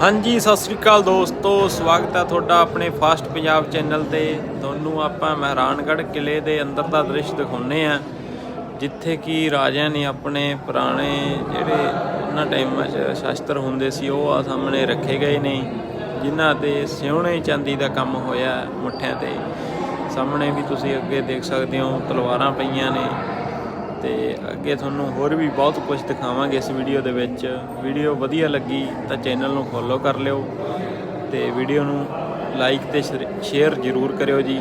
ਹਾਂਜੀ, ਸਤਿ ਸ੍ਰੀ ਅਕਾਲ ਦੋਸਤੋ, ਸਵਾਗਤ ਹੈ ਤੁਹਾਡਾ ਆਪਣੇ ਫਾਸਟ ਪੰਜਾਬ ਚੈਨਲ ਤੇ। ਤੁਹਾਨੂੰ ਆਪਾਂ ਮਹਿਰਾਨਗੜ੍ਹ ਕਿਲੇ ਦੇ ਅੰਦਰ ਦਾ ਦ੍ਰਿਸ਼ ਦਿਖਾਉਨੇ ਆ ਜਿੱਥੇ ਕਿ ਰਾਜਿਆਂ ਨੇ ਆਪਣੇ ਪੁਰਾਣੇ ਜਿਹੜੇ ਉਹਨਾਂ ਟਾਈਮਾਂ 'ਚ ਸ਼ਸਤਰ ਹੁੰਦੇ ਸੀ, ਉਹ ਆ ਸਾਹਮਣੇ ਰੱਖੇ ਗਏ ਨੇ, ਜਿਨ੍ਹਾਂ ਤੇ ਸਿਉਣੇ ਚਾਂਦੀ ਦਾ ਕੰਮ ਹੋਇਆ ਮੁੱਠਿਆਂ ਤੇ। ਸਾਹਮਣੇ ਵੀ ਤੁਸੀਂ ਅੱਗੇ ਦੇਖ ਸਕਦੇ ਹੋ, ਤਲਵਾਰਾਂ ਪਈਆਂ ਨੇ। ਤੇ ਅੱਗੇ ਤੁਹਾਨੂੰ ਹੋਰ ਵੀ ਬਹੁਤ ਕੁਝ ਦਿਖਾਵਾਂਗੇ ਇਸ ਵੀਡੀਓ ਦੇ ਵਿੱਚ। ਵੀਡੀਓ ਵਧੀਆ ਲੱਗੀ ਤਾਂ ਚੈਨਲ ਨੂੰ ਫੋਲੋ ਕਰ ਲਿਓ ਤੇ ਵੀਡੀਓ ਨੂੰ ਲਾਈਕ ਤੇ ਸ਼ੇਅਰ ਜ਼ਰੂਰ ਕਰਿਓ ਜੀ।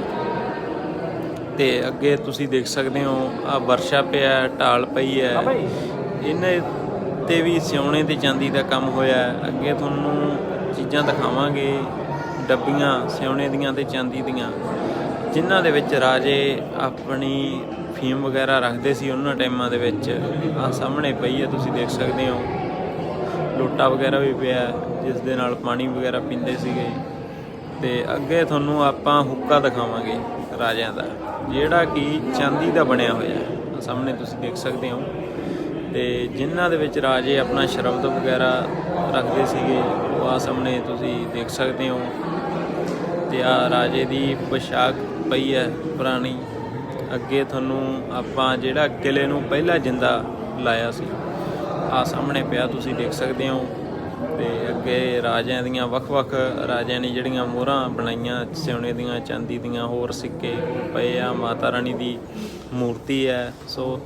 ਤੇ ਅੱਗੇ ਤੁਸੀਂ ਦੇਖ ਸਕਦੇ ਹੋ ਆ ਵਰਸ਼ਾ ਪਿਆ ਢਾਲ ਪਈ ਹੈ। ਇਹਨੇ ਤੇ ਵੀ ਸਿਉਣੇ ਤੇ ਚਾਂਦੀ ਦਾ ਕੰਮ ਹੋਇਆ। ਅੱਗੇ ਤੁਹਾਨੂੰ ਚੀਜ਼ਾਂ ਦਿਖਾਵਾਂਗੇ ਡੱਬੀਆਂ ਸਿਉਣੇ ਦੀਆਂ ਤੇ ਚਾਂਦੀ ਦੀਆਂ। ਜਿਨ੍ਹਾਂ ਦੇ ਵਿੱਚ ਰਾਜੇ ਆਪਣੀ ਫੀਮ ਵਗੈਰਾ ਰੱਖਦੇ ਸੀ, ਉਹਨਾਂ ਟਾਈਮਾਂ ਦੇ ਵਿੱਚ। ਆ ਸਾਹਮਣੇ ਪਈ ਹੈ ਤੁਸੀਂ ਦੇਖ ਸਕਦੇ ਹੋ। ਲੋਟਾ ਵਗੈਰਾ ਵੀ ਪਿਆ, ਜਿਸ ਦੇ ਨਾਲ ਪਾਣੀ ਵਗੈਰਾ ਪੀਂਦੇ ਸੀਗੇ। ਤੇ ਅੱਗੇ ਤੁਹਾਨੂੰ ਆਪਾਂ ਹੁੱਕਾ ਦਿਖਾਵਾਂਗੇ ਰਾਜਿਆਂ ਦਾ, ਜਿਹੜਾ ਕਿ ਚਾਂਦੀ ਦਾ ਬਣਿਆ ਹੋਇਆ ਹੈ। ਸਾਹਮਣੇ ਤੁਸੀਂ ਦੇਖ ਸਕਦੇ ਹੋ। ਤੇ ਜਿਨ੍ਹਾਂ ਦੇ ਵਿੱਚ ਰਾਜੇ ਆਪਣਾ ਸ਼ਰਬਤ ਵਗੈਰਾ ਰੱਖਦੇ ਸੀਗੇ, ਉਹ ਆ ਸਾਹਮਣੇ ਤੁਸੀਂ ਦੇਖ ਸਕਦੇ ਹੋ। ਤੇ ਆ ਰਾਜੇ ਦੀ ਪੋਸ਼ਾਕ ਪਈ ਹੈ ਪੁਰਾਣੀ। ਅੱਗੇ ਤੁਹਾਨੂੰ ਆਪਾਂ ਜਿਹੜਾ ਕਿਲੇ ਨੂੰ ਪਹਿਲਾਂ ਜਿੰਦਾ ਲਾਇਆ ਸੀ ਆ ਸਾਹਮਣੇ ਪਿਆ, ਤੁਸੀਂ ਦੇਖ ਸਕਦੇ ਹੋ। ਤੇ ਅੱਗੇ ਰਾਜਿਆਂ ਦੀਆਂ ਵੱਖ-ਵੱਖ, ਰਾਜਿਆਂ ਨੇ ਜਿਹੜੀਆਂ ਮੋਹਰਾਂ ਬਣਾਈਆਂ, ਸਿਉਣੇ ਦੀਆਂ, ਚਾਂਦੀ ਦੀਆਂ, ਹੋਰ ਸਿੱਕੇ ਪਏ ਆ। ਮਾਤਾ ਰਾਣੀ ਦੀ ਮੂਰਤੀ ਹੈ, ਸੋ